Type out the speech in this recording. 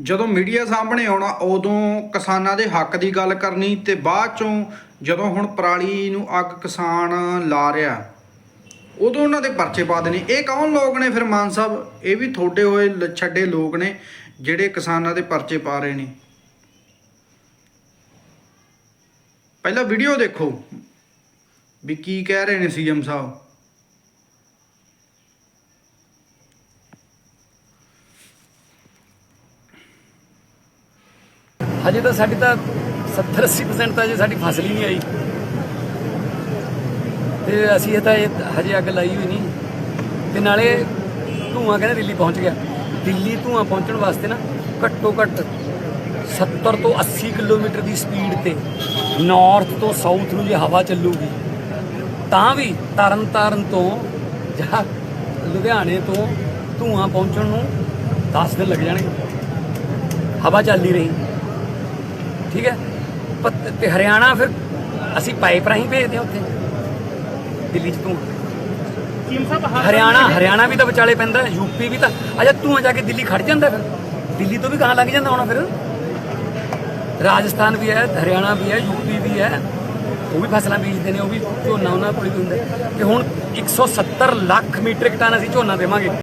ਜਦੋਂ ਮੀਡੀਆ ਸਾਹਮਣੇ ਆਉਣਾ, ਉਦੋਂ ਕਿਸਾਨਾਂ ਦੇ ਹੱਕ ਦੀ ਗੱਲ ਕਰਨੀ ਤੇ ਬਾਅਦ ਚੋਂ ਜਦੋਂ ਹੁਣ ਪਰਾਲੀ ਨੂੰ ਅੱਗ ਕਿਸਾਨ ਲਾ ਰਿਹਾ, ਉਦੋਂ ਉਹਨਾਂ ਦੇ ਪਰਚੇ ਪਾ ਦੇਣੇ। ਇਹ ਕੌਣ ਲੋਕ ਨੇ ਫਿਰ ਮਾਨ ਸਾਹਿਬ? ਇਹ ਵੀ ਥੋੜੇ ਹੋਏ ਲ- ਛੱਡੇ ਲੋਕ ਨੇ ਜਿਹੜੇ ਕਿਸਾਨਾਂ ਦੇ ਪਰਚੇ ਪਾ ਰਹੇ ਨੇ। ਪਹਿਲਾਂ ਵੀਡੀਓ ਦੇਖੋ ਵੀ ਕੀ ਕਹਿ ਰਹੇ ਨੇ ਸੀਐਮ ਸਾਹਿਬ। ਹਜੇ ਤਾਂ ਸਾਡੀ ਤਾਂ 70 80% ਤਾਂ ਜੇ ਸਾਡੀ ਫਸਲ ਹੀ ਨਹੀਂ ਆਈ। ਤੇ ਅਸੀਂ ਇਹ ਤਾਂ ਇਹ ਹਜੇ ਅੱਗ ਲਾਈ ਹੋਈ ਨਹੀਂ। ਤੇ ਨਾਲੇ ਧੂਆਂ ਕਹਿੰਦੇ ਦਿੱਲੀ ਪਹੁੰਚ ਗਿਆ। ਦਿੱਲੀ ਧੂਆਂ ਪਹੁੰਚਣ ਵਾਸਤੇ ਨਾ ਘੱਟੋ ਘੱਟ 70 ਤੋਂ 80 ਕਿਲੋਮੀਟਰ ਦੀ ਸਪੀਡ ਤੇ ਨਾਰਥ ਤੋਂ ਸਾਊਥ ਨੂੰ ਜੇ ਹਵਾ ਚੱਲੂਗੀ, ਤਾਂ ਵੀ ਤਰਨ ਤਾਰਨ ਤੋਂ ਜਾਂ ਲੁਧਿਆਣੇ ਤੋਂ ਧੂਆਂ ਪਹੁੰਚਣ ਨੂੰ 10 ਦਿਨ ਲੱਗ ਜਾਣਗੇ। ਹਵਾ ਚੱਲਦੀ ਰਹੀ। ਠੀਕ ਹੈ? ਤੇ ਹਰਿਆਣਾ ਫਿਰ ਅਸੀਂ ਪਾਈਪ ਰਾਹੀਂ ਭੇਜਦੇ ਹਾਂ ਉੱਥੇ। ਦਿੱਲੀ ਚ ਤੂੰ ਹਰਿਆਣਾ ਹਰਿਆਣਾ ਵੀ ਤਾਂ ਵਿਚਾਲੇ ਪੈਂਦਾ ਯੂਪੀ ਵੀ ਤਾਂ ਅਜਾ ਤੂੰ ਜਾ ਕੇ ਦਿੱਲੀ ਖੜ ਜਾਂਦਾ ਫਿਰ। ਦਿੱਲੀ ਤੋਂ ਵੀ ਕਹਾਂ ਲੱਗ ਜਾਂਦਾ ਹੋਣਾ ਫਿਰ। ਰਾਜਸਥਾਨ ਵੀ ਹੈ ਹਰਿਆਣਾ ਵੀ ਹੈ ਯੂਪੀ ਵੀ ਹੈ। ਉਹ ਵੀ ਫਸਲਾਂ ਬੀਜਦੇ ਨੇ ਉਹ ਵੀ ਝੋਨਾ ਉਹਨਾਂ ਕੋਲ ਵੀ ਹੁੰਦਾ। ਤੇ ਹੁਣ 170 ਲੱਖ ਮੀਟ੍ਰਿਕ ਟਨ ਅਸੀਂ ਝੋਨਾ ਦੇਵਾਂਗੇ।